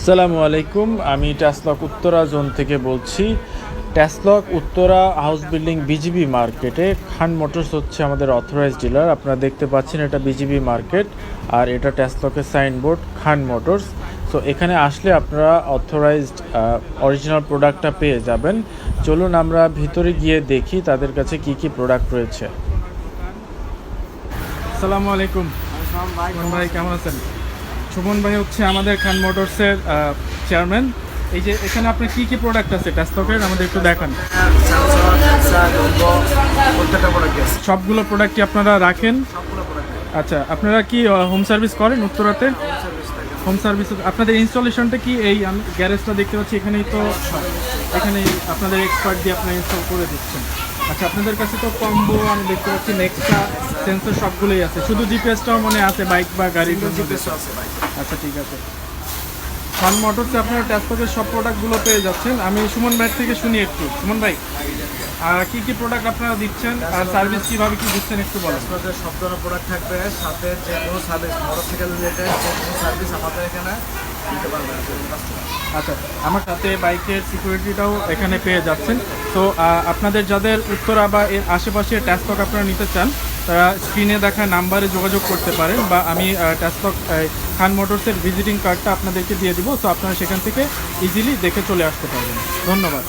আসসালামু আলাইকুম, আমি ট্যাসলক উত্তরা জোন থেকে বলছি। ট্যাসলক উত্তরা হাউস বিল্ডিং বিজিবি মার্কেটে খান মোটরস হচ্ছে আমাদের অথরাইজ ডিলার আপনারা দেখতে পাচ্ছেন এটা বিজিবি মার্কেট, আর এটা ট্যাসলকের সাইনবোর্ড, খান মোটরস। সো এখানে আসলে আপনারা অথরাইজড অরিজিনাল প্রোডাক্টটা পেয়ে যাবেন। চলুন আমরা ভিতরে গিয়ে দেখি তাদের কাছে কি কি প্রোডাক্ট রয়েছে। আসসালামু আলাইকুম। ভাই, কেমন আছেন? সুমন ভাই হচ্ছে আমাদের খান মোটরসের চেয়ারম্যান এই যে এখানে আপনার কি কি প্রোডাক্ট আছে? ট্যাস্টকের আমাদের একটু দেখান। সবগুলো প্রোডাক্ট কি আপনারা রাখেন? আচ্ছা আপনারা কি হোম সার্ভিস করেন উত্তরাতে? হোম সার্ভিস আপনাদের ইনস্টলেশনটা কি এই গ্যারেজটা দেখতে পাচ্ছি, এখানেই তো এখানে আপনাদের এক্সপার্ট দিয়ে আপনারা ইনস্টল করে দিচ্ছেন। আচ্ছা আপনাদের কাছে তো কম্বো আমি দেখতে পাচ্ছি নেক্সট্রা সেন্সর সবগুলোই আছে। শুধু জিপিএসটাও মনে আছে বাইক বা গাড়ির জন্য আচ্ছা ঠিক আছে। ফান মোটরসে আপনারা ট্যাসপকের সব প্রোডাক্টগুলো পেয়ে যাচ্ছেন। আমি সুমন ভাই থেকে শুনি একটু। সুমন ভাই আর কি কি প্রোডাক্ট আপনারা দিচ্ছেন? আর সার্ভিস কীভাবে কি দিচ্ছেন একটু বলেন। আপনাদের সব ধরনের প্রোডাক্ট থাকবে। সাথে যে কোনো সার্ভিস মোটরসাইকেল রিলেটেড যে কোনো সার্ভিস আমাদের এখানে দিতে পারবেন। আচ্ছা আমার সাথে বাইকের সিকিউরিটিটাও এখানে পেয়ে যাচ্ছেন। তো আপনাদের যাদের উত্তরা বা এর আশেপাশে ট্যাস্টক আপনারা নিতে চান, তারা স্ক্রিনে দেখা নাম্বারে যোগাযোগ করতে পারেন বা আমি ট্যাস্টক খান মোটরসের ভিজিটিং কার্ডটা আপনাদেরকে দিয়ে দিব, তো আপনারা সেখান থেকে ইজিলি দেখে চলে আসতে পারবেন। ধন্যবাদ।